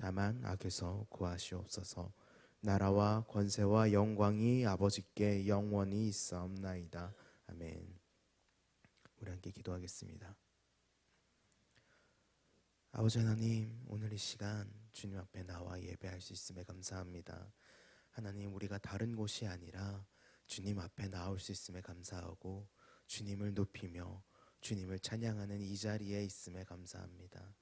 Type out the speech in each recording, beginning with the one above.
다만 악에서 구하시옵소서. 나라와 권세와 영광이 아버지께 영원히 있사옵나이다. 아멘. 우리 함께 기도하겠습니다. 아버지 하나님, 오늘 이 시간 주님 앞에 나와 예배할 수 있음에 감사합니다. 하나님, 우리가 다른 곳이 아니라 주님 앞에 나올 수 있음에 감사하고 주님을 높이며 주님을 찬양하는 이 자리에 있음에 감사합니다.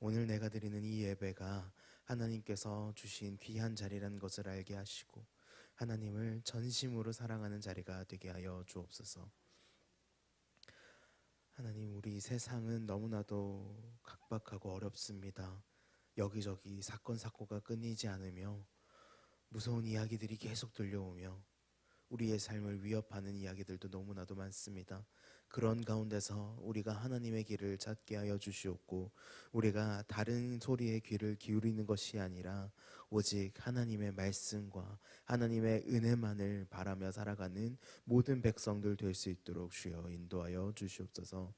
오늘 내가 드리는 이 예배가 하나님께서 주신 귀한 자리라는 것을 알게 하시고 하나님을 전심으로 사랑하는 자리가 되게 하여 주옵소서. 하나님, 우리 세상은 너무나도 각박하고 어렵습니다. 여기저기 사건 사고가 끊이지 않으며 무서운 이야기들이 계속 들려오며 우리의 삶을 위협하는 이야기들도 너무나도 많습니다. 그런 가운데서 우리가 하나님의 길을 찾게 하여 주시옵고 우리가 다른 소리에 귀를 기울이는 것이 아니라 오직 하나님의 말씀과 하나님의 은혜만을 바라며 살아가는 모든 백성들 될 수 있도록 주여 인도하여 주시옵소서.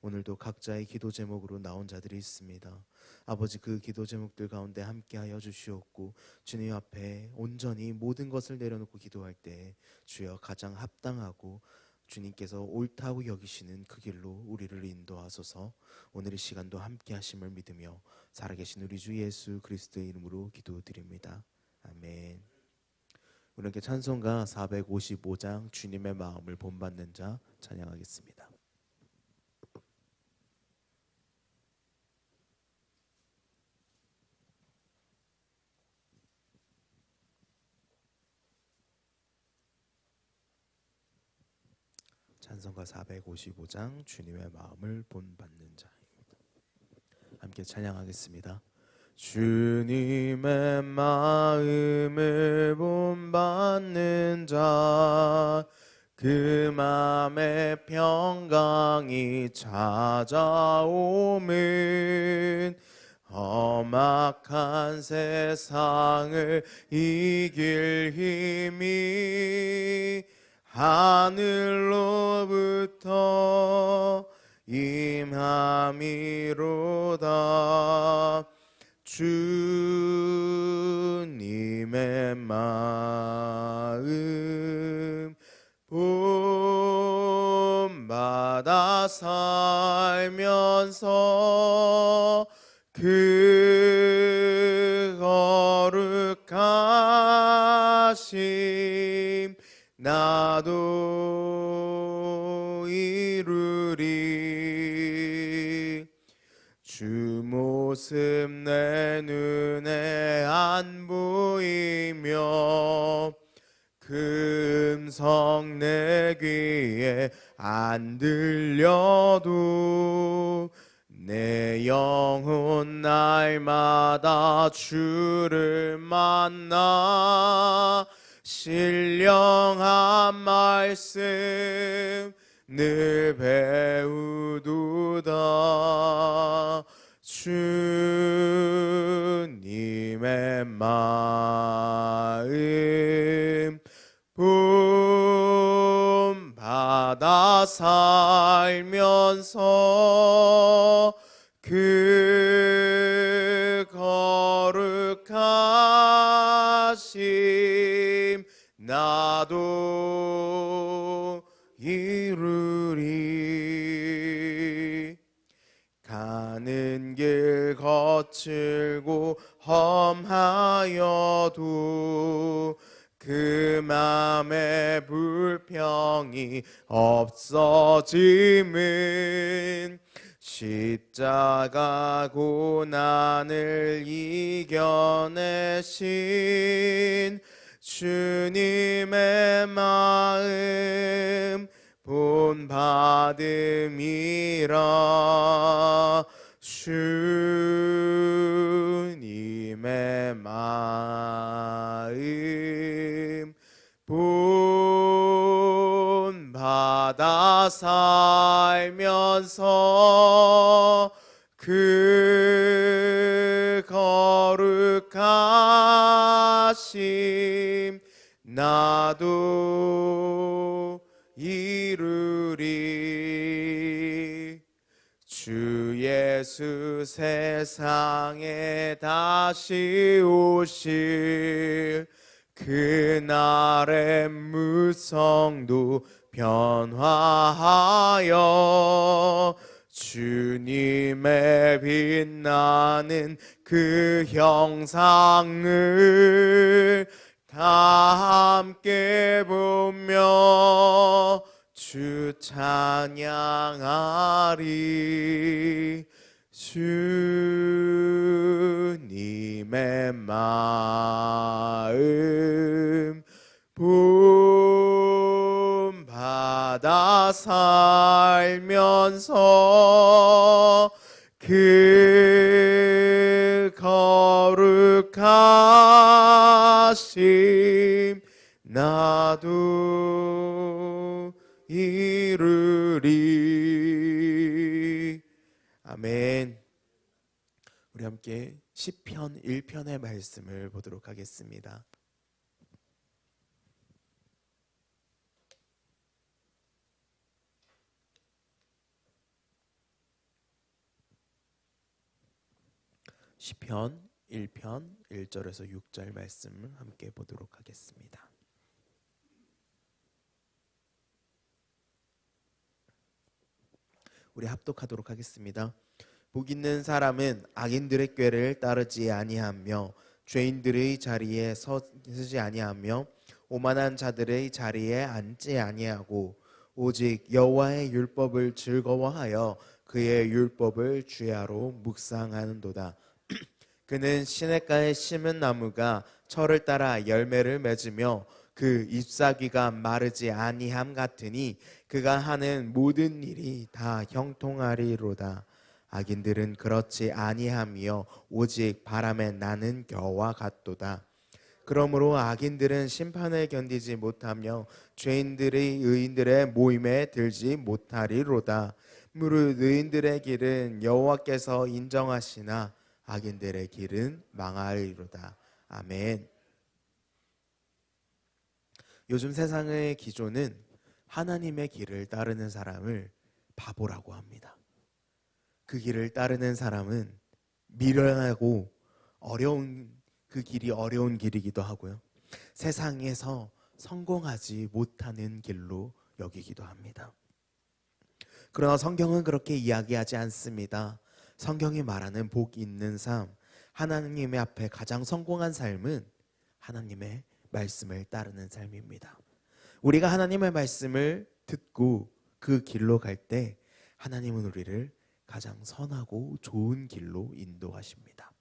오늘도 각자의 기도 제목으로 나온 자들이 있습니다. 아버지 그 기도 제목들 가운데 함께하여 주시옵고 주님 앞에 온전히 모든 것을 내려놓고 기도할 때 주여 가장 합당하고 주님께서 옳다고 여기시는 그 길로 우리를 인도하소서 오늘 이 시간도 함께 하심을 믿으며 살아계신 우리 주 예수 그리스도의 이름으로 기도드립니다. 아멘. 우리에게 찬송가 455장 주님의 마음을 본받는 자 찬양하겠습니다. 찬송가 455장 주님의 마음을 본받는 자입니다. 함께 찬양하겠습니다. 주님의 마음을 본받는 자, 그 마음의 평강이 찾아오면 험악한 세상을 이길 힘이 하늘로부터 임함이로다. 주님의 마음 본받아 살면서 그 거룩하심 나도 이루리 주 모습 내 눈에 안 보이며 그 음성 내 귀에 안 들려도 내 영혼 날마다 주를 만나 신령한 말씀 늘 배우도다. 주님의 마음 본받아 살면서 나도 이루리 가는 길 거칠고 험하여도 그 맘에 불평이 없어짐은 십자가 고난을 이겨내신 주님의 마음 본받음이라. 주님의 마음 본받아 살면서 나도 이루리. 주 예수 세상에 다시 오실 그날의 무성도 변화하여 주님의 빛나는 그 형상을 다 함께 보며 주 찬양하리. 주님의 마음 본받아 살면서 그 거룩하심 나도 이루리. 아멘. 우리 함께 시편 1편의 말씀을 보도록 하겠습니다 시편 1편 1절에서 6절 말씀을 함께 보도록 하겠습니다. 우리 합독하도록 하겠습니다. 복 있는 사람은 악인들의 꾀를 따르지 아니하며 죄인들의 자리에 서지 아니하며 오만한 자들의 자리에 앉지 아니하고 오직 여호와의 율법을 즐거워하여 그의 율법을 주야로 묵상하는도다. 그는 시냇가에 심은 나무가 철을 따라 열매를 맺으며 그 잎사귀가 마르지 아니함 같으니 그가 하는 모든 일이 다 형통하리로다. 악인들은 그렇지 아니하며 오직 바람에 나는 겨와 같도다. 그러므로 악인들은 심판을 견디지 못하며 죄인들의 의인들의 모임에 들지 못하리로다. 무릇 의인들의 길은 여호와께서 인정하시나 악인들의 길은 망하리로다. 아멘. 요즘 세상의 기조는 하나님의 길을 따르는 사람을 바보라고 합니다. 그 길을 따르는 사람은 미련하고 어려운 그 길이 어려운 길이기도 하고요. 세상에서 성공하지 못하는 길로 여기기도 합니다. 그러나 성경은 그렇게 이야기하지 않습니다. 성경이 말하는 복 있는 삶, 하나님의 앞에 가장 성공한 삶은 하나님의 말씀을 따르는 삶입니다. 우리가 하나님의 말씀을 듣고 그 길로 갈 때 하나님은 우리를 가장 선하고 좋은 길로 인도하십니다.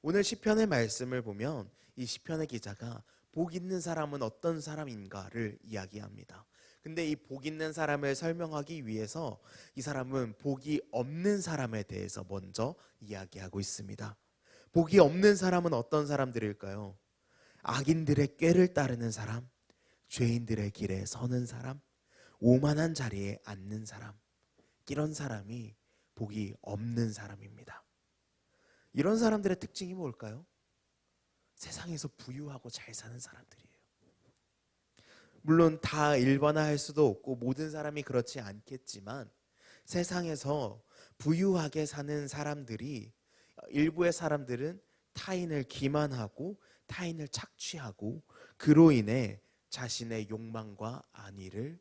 오늘 시편의 말씀을 보면 이 시편의 기자가 복 있는 사람은 어떤 사람인가를 이야기합니다. 근데 이 복 있는 사람을 설명하기 위해서 이 사람은 복이 없는 사람에 대해서 먼저 이야기하고 있습니다. 복이 없는 사람은 어떤 사람들일까요? 악인들의 꾀를 따르는 사람, 죄인들의 길에 서는 사람, 오만한 자리에 앉는 사람, 이런 사람이 복이 없는 사람입니다. 이런 사람들의 특징이 뭘까요? 세상에서 부유하고 잘 사는 사람들이에요. 물론 다 일반화할 수도 없고 모든 사람이 그렇지 않겠지만 세상에서 부유하게 사는 사람들이 일부의 사람들은 타인을 기만하고 타인을 착취하고 그로 인해 자신의 욕망과 안위를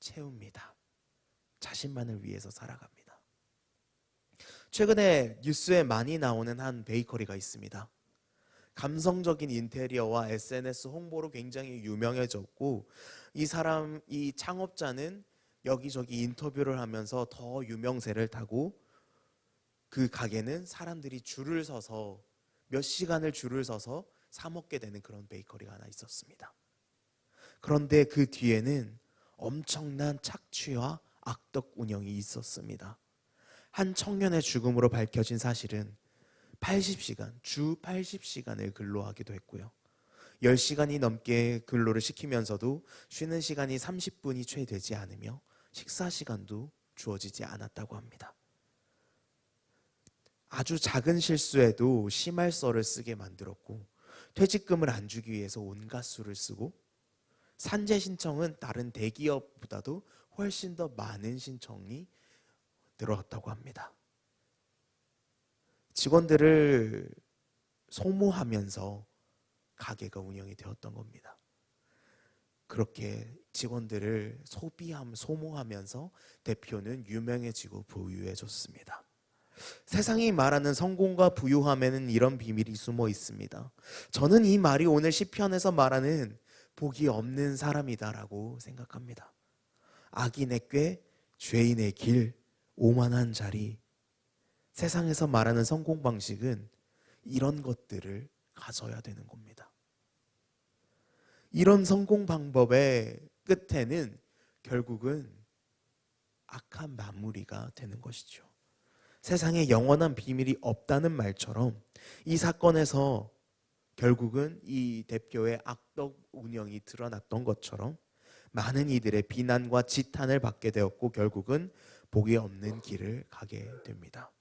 채웁니다. 자신만을 위해서 살아갑니다. 최근에 뉴스에 많이 나오는 한 베이커리가 있습니다. 감성적인 인테리어와 SNS 홍보로 굉장히 유명해졌고 이 사람 이 창업자는 여기저기 인터뷰를 하면서 더 유명세를 타고 그 가게는 사람들이 줄을 서서 몇 시간을 줄을 서서 사 먹게 되는 그런 베이커리가 하나 있었습니다. 그런데 그 뒤에는 엄청난 착취와 악덕 운영이 있었습니다. 한 청년의 죽음으로 밝혀진 사실은 80시간, 주 80시간을 근로하기도 했고요. 10시간이 넘게 근로를 시키면서도 쉬는 시간이 30분이 채 되지 않으며 식사 시간도 주어지지 않았다고 합니다. 아주 작은 실수에도 심할서를 쓰게 만들었고 퇴직금을 안 주기 위해서 온갖 수를 쓰고 산재 신청은 다른 대기업보다도 훨씬 더 많은 신청이 늘어났다고 합니다. 직원들을 소모하면서 가게가 운영이 되었던 겁니다. 그렇게 직원들을 소비함, 소모하면서 대표는 유명해지고 부유해졌습니다. 세상이 말하는 성공과 부유함에는 이런 비밀이 숨어 있습니다. 저는 이 말이 오늘 시편에서 말하는 복이 없는 사람이다라고 생각합니다. 악인의 꾀, 죄인의 길, 오만한 자리. 세상에서 말하는 성공 방식은 이런 것들을 가져야 되는 겁니다. 이런 성공 방법의 끝에는 결국은 악한 마무리가 되는 것이죠. 세상에 영원한 비밀이 없다는 말처럼 이 사건에서 결국은 이 대표의 악덕 운영이 드러났던 것처럼 많은 이들의 비난과 지탄을 받게 되었고 결국은 복이 없는 길을 가게 됩니다.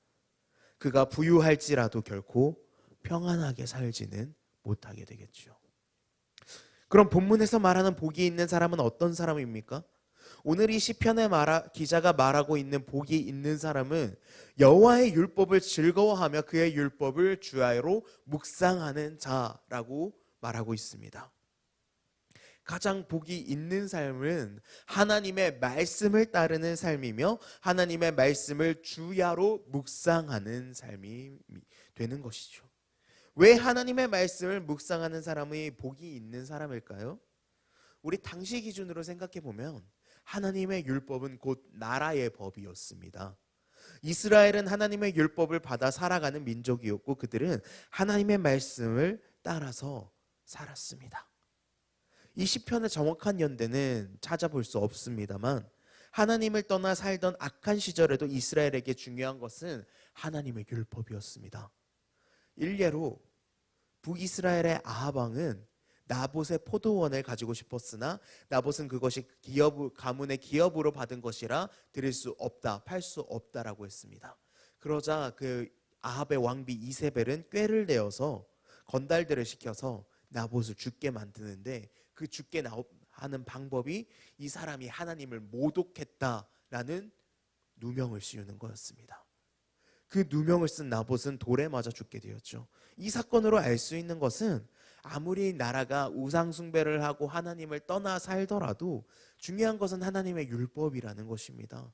그가 부유할지라도 결코 평안하게 살지는 못하게 되겠죠. 그럼 본문에서 말하는 복이 있는 사람은 어떤 사람입니까? 오늘 이 시편에 말하, 기자가 말하고 있는 복이 있는 사람은 여호와의 율법을 즐거워하며 그의 율법을 주야로 묵상하는 자라고 말하고 있습니다. 가장 복이 있는 삶은 하나님의 말씀을 따르는 삶이며 하나님의 말씀을 주야로 묵상하는 삶이 되는 것이죠. 왜 하나님의 말씀을 묵상하는 사람이 복이 있는 사람일까요? 우리 당시 기준으로 생각해 보면 하나님의 율법은 곧 나라의 법이었습니다. 이스라엘은 하나님의 율법을 받아 살아가는 민족이었고 그들은 하나님의 말씀을 따라서 살았습니다. 이 시편의 정확한 연대는 찾아볼 수 없습니다만 하나님을 떠나 살던 악한 시절에도 이스라엘에게 중요한 것은 하나님의 율법이었습니다. 일례로 북이스라엘의 아합 왕은 나봇의 포도원을 가지고 싶었으나 나봇은 그것이 기업 가문의 기업으로 받은 것이라 드릴 수 없다, 팔 수 없다라고 했습니다. 그러자 그 아합의 왕비 이세벨은 꾀를 내어서 건달들을 시켜서 나봇을 죽게 만드는데 그 죽게 하는 방법이 이 사람이 하나님을 모독했다라는 누명을 씌우는 거였습니다. 그 누명을 쓴 나봇은 돌에 맞아 죽게 되었죠. 이 사건으로 알 수 있는 것은 아무리 나라가 우상 숭배를 하고 하나님을 떠나 살더라도 중요한 것은 하나님의 율법이라는 것입니다.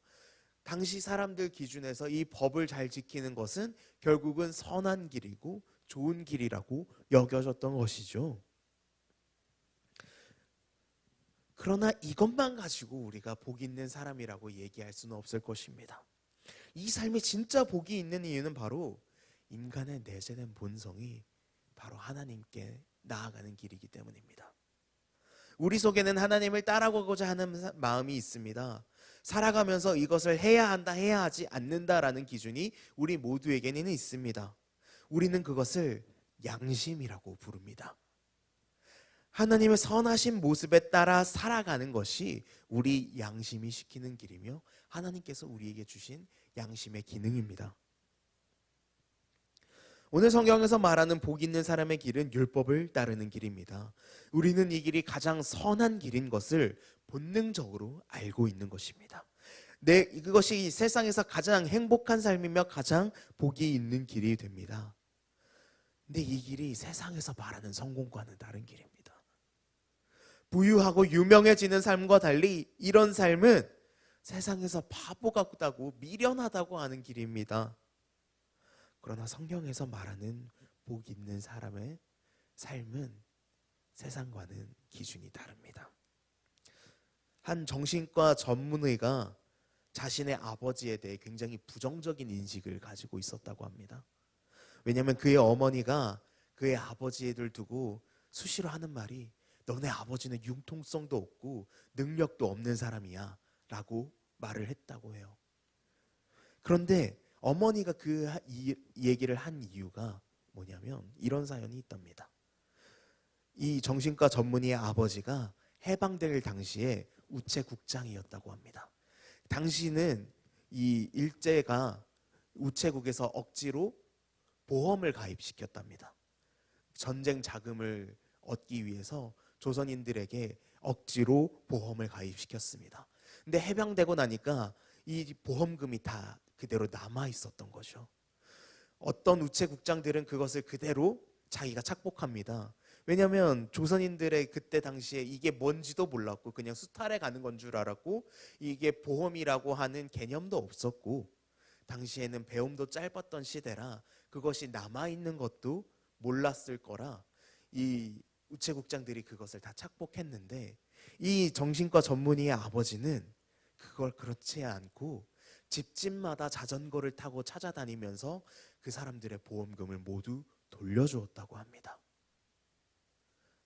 당시 사람들 기준에서 이 법을 잘 지키는 것은 결국은 선한 길이고 좋은 길이라고 여겨졌던 것이죠. 그러나 이것만 가지고 우리가 복 있는 사람이라고 얘기할 수는 없을 것입니다. 이 삶이 진짜 복이 있는 이유는 바로 인간의 내재된 본성이 바로 하나님께 나아가는 길이기 때문입니다. 우리 속에는 하나님을 따라가고자 하는 마음이 있습니다. 살아가면서 이것을 해야 한다, 해야 하지 않는다라는 기준이 우리 모두에게는 있습니다. 우리는 그것을 양심이라고 부릅니다. 하나님의 선하신 모습에 따라 살아가는 것이 우리 양심이 시키는 길이며 하나님께서 우리에게 주신 양심의 기능입니다. 오늘 성경에서 말하는 복 있는 사람의 길은 율법을 따르는 길입니다. 우리는 이 길이 가장 선한 길인 것을 본능적으로 알고 있는 것입니다. 내 그것이 세상에서 가장 행복한 삶이며 가장 복이 있는 길이 됩니다. 근데 이 길이 세상에서 말하는 성공과는 다른 길입니다. 부유하고 유명해지는 삶과 달리 이런 삶은 세상에서 바보 같다고 미련하다고 하는 길입니다. 그러나 성경에서 말하는 복 있는 사람의 삶은 세상과는 기준이 다릅니다. 한 정신과 전문의가 자신의 아버지에 대해 굉장히 부정적인 인식을 가지고 있었다고 합니다. 왜냐하면 그의 어머니가 그의 아버지를 두고 수시로 하는 말이 너네 아버지는 융통성도 없고 능력도 없는 사람이야 라고 말을 했다고 해요. 그런데 어머니가 그 얘기를 한 이유가 뭐냐면 이런 사연이 있답니다. 이 정신과 전문의의 아버지가 해방될 당시에 우체국장이었다고 합니다. 당시는 이 일제가 우체국에서 억지로 보험을 가입시켰답니다. 전쟁 자금을 얻기 위해서 조선인들에게 억지로 보험을 가입시켰습니다. 근데 해방되고 나니까 이 보험금이 다 그대로 남아 있었던 거죠. 어떤 우체국장들은 그것을 그대로 자기가 착복합니다. 왜냐하면 조선인들의 그때 당시에 이게 뭔지도 몰랐고 그냥 수탈에 가는 건 줄 알았고 이게 보험이라고 하는 개념도 없었고 당시에는 배움도 짧았던 시대라 그것이 남아 있는 것도 몰랐을 거라 이 우체국장들이 그것을 다 착복했는데 이 정신과 전문의의 아버지는 그걸 그렇지 않고 집집마다 자전거를 타고 찾아다니면서 그 사람들의 보험금을 모두 돌려주었다고 합니다.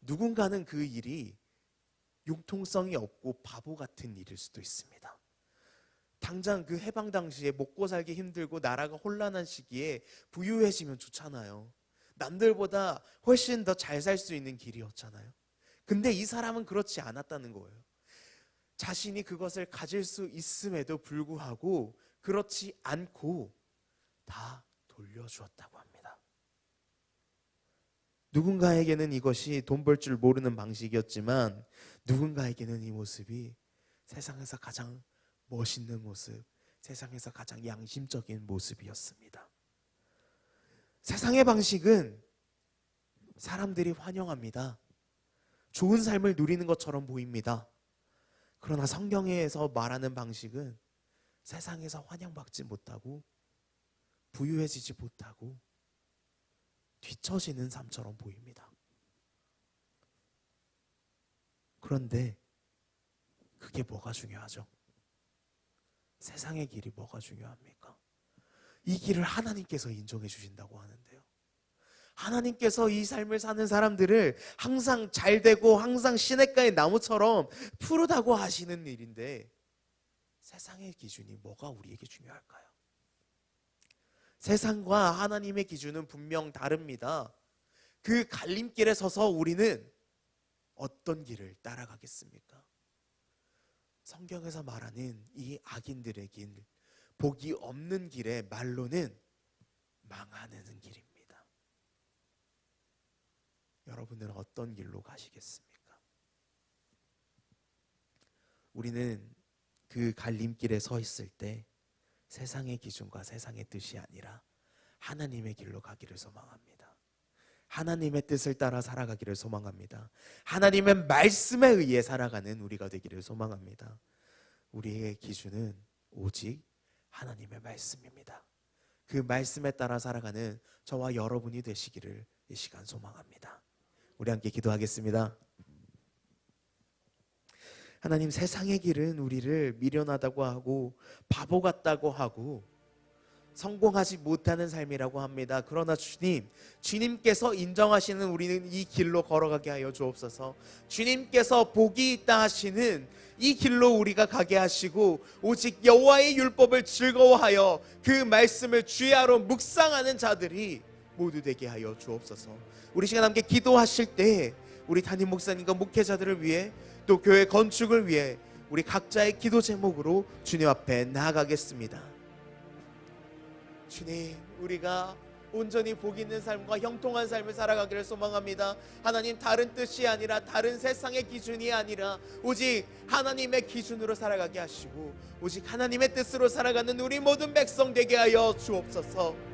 누군가는 그 일이 융통성이 없고 바보 같은 일일 수도 있습니다. 당장 그 해방 당시에 먹고 살기 힘들고 나라가 혼란한 시기에 부유해지면 좋잖아요. 남들보다 훨씬 더 잘 살 수 있는 길이었잖아요. 근데 이 사람은 그렇지 않았다는 거예요. 자신이 그것을 가질 수 있음에도 불구하고 그렇지 않고 다 돌려주었다고 합니다. 누군가에게는 이것이 돈 벌 줄 모르는 방식이었지만 누군가에게는 이 모습이 세상에서 가장 멋있는 모습, 세상에서 가장 양심적인 모습이었습니다. 세상의 방식은 사람들이 환영합니다. 좋은 삶을 누리는 것처럼 보입니다. 그러나 성경에서 말하는 방식은 세상에서 환영받지 못하고 부유해지지 못하고 뒤처지는 삶처럼 보입니다. 그런데 그게 뭐가 중요하죠? 세상의 길이 뭐가 중요합니까? 이 길을 하나님께서 인정해 주신다고 하는데요. 하나님께서 이 삶을 사는 사람들을 항상 잘 되고 항상 시냇가의 나무처럼 푸르다고 하시는 일인데 세상의 기준이 뭐가 우리에게 중요할까요? 세상과 하나님의 기준은 분명 다릅니다. 그 갈림길에 서서 우리는 어떤 길을 따라가겠습니까? 성경에서 말하는 이 악인들의 길, 복이 없는 길의 말로는 망하는 길입니다. 여러분은 어떤 길로 가시겠습니까? 우리는 그 갈림길에 서 있을 때 세상의 기준과 세상의 뜻이 아니라 하나님의 길로 가기를 소망합니다. 하나님의 뜻을 따라 살아가기를 소망합니다. 하나님의 말씀에 의해 살아가는 우리가 되기를 소망합니다. 우리의 기준은 오직 하나님의 말씀입니다. 그 말씀에 따라 살아가는 저와 여러분이 되시기를 이 시간 소망합니다. 우리 함께 기도하겠습니다. 하나님 세상의 길은 우리를 미련하다고 하고 바보 같다고 하고 성공하지 못하는 삶이라고 합니다. 그러나 주님, 주님께서 인정하시는 우리는 이 길로 걸어가게 하여 주옵소서. 주님께서 복이 있다 하시는 이 길로 우리가 가게 하시고 오직 여호와의 율법을 즐거워하여 그 말씀을 주야로 묵상하는 자들이 모두 되게 하여 주옵소서. 우리 시간 함께 기도하실 때 우리 담임 목사님과 목회자들을 위해 또 교회 건축을 위해 우리 각자의 기도 제목으로 주님 앞에 나아가겠습니다. 주님, 우리가 온전히 복 있는 삶과 형통한 삶을 살아가기를 소망합니다. 하나님 다른 뜻이 아니라 다른 세상의 기준이 아니라 오직 하나님의 기준으로 살아가게 하시고 오직 하나님의 뜻으로 살아가는 우리 모든 백성 되게 하여 주옵소서.